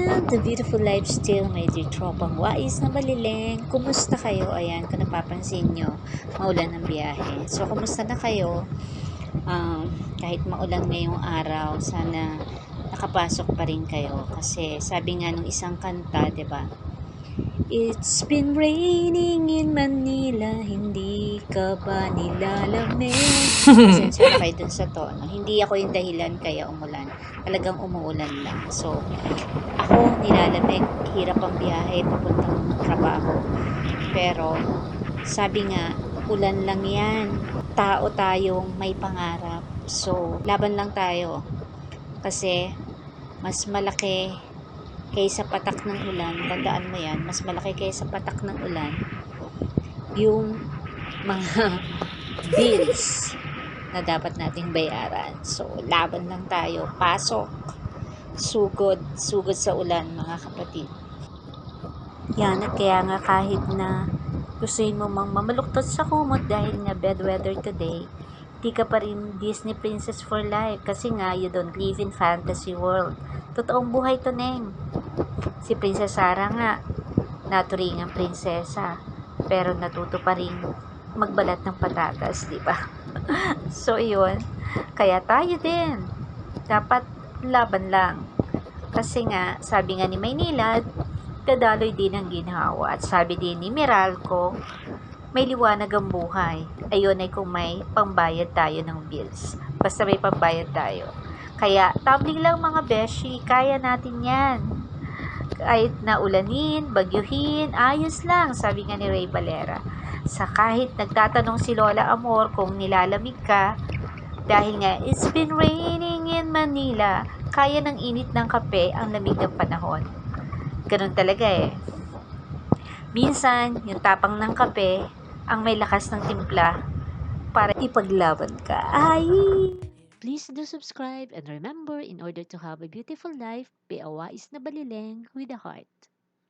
to Beautiful Lifestyle, my dear tropang wais na balileng. Kumusta kayo? Ayan, kung napapansin nyo, maulan ng biyahe. So, kumusta na kayo? Um, kahit maulan ngayong araw, sana nakapasok pa rin kayo. Kasi sabi nga nung isang kanta, ba? It's been raining in Manila, hindi ka ba nilalamig? Pasensya na kayo dun sa tono. Hindi ako yung dahilan kaya umulan. Talagang umuulan lang. So, ako nilalamig. Hirap ang biyahe papuntang trabaho. Pero, sabi nga, ulan lang yan. Tao tayong may pangarap. So, laban lang tayo. Kasi, mas malaki kaysa patak ng ulan, tandaan mo yan, mas malaki kaysa patak ng ulan, yung mga bills na dapat nating bayaran. So, laban lang tayo. Pasok. Sugod. Sugod sa ulan, mga kapatid. Yan, at kaya nga kahit na gusto mo mang mamaluktot sa kumot dahil nga bad weather today, di ka pa rin Disney princess for life kasi nga you don't live in fantasy world. Totoong buhay to, Neng. Si Princess Sarah nga, naturingang prinsesa, pero natuto pa rin magbalat ng patatas, di ba? so, yun. Kaya tayo din. Dapat laban lang. Kasi nga, sabi nga ni Maynila, dadaloy din ang ginhawa. At sabi din ni Meralco, may liwanag ang buhay. Ayun ay kung may pambayad tayo ng bills. Basta may pambayad tayo. Kaya, tabling lang mga beshi, kaya natin yan. Kahit na ulanin, bagyuhin, ayos lang, sabi nga ni Ray Valera. Sa kahit nagtatanong si Lola Amor kung nilalamig ka, dahil nga, it's been raining in Manila, kaya ng init ng kape ang lamig ng panahon. Ganun talaga eh. Minsan, yung tapang ng kape, ang may lakas ng timpla para ipaglaban ka. Ay! Please do subscribe and remember, in order to have a beautiful life, be a wise na balileng with a heart.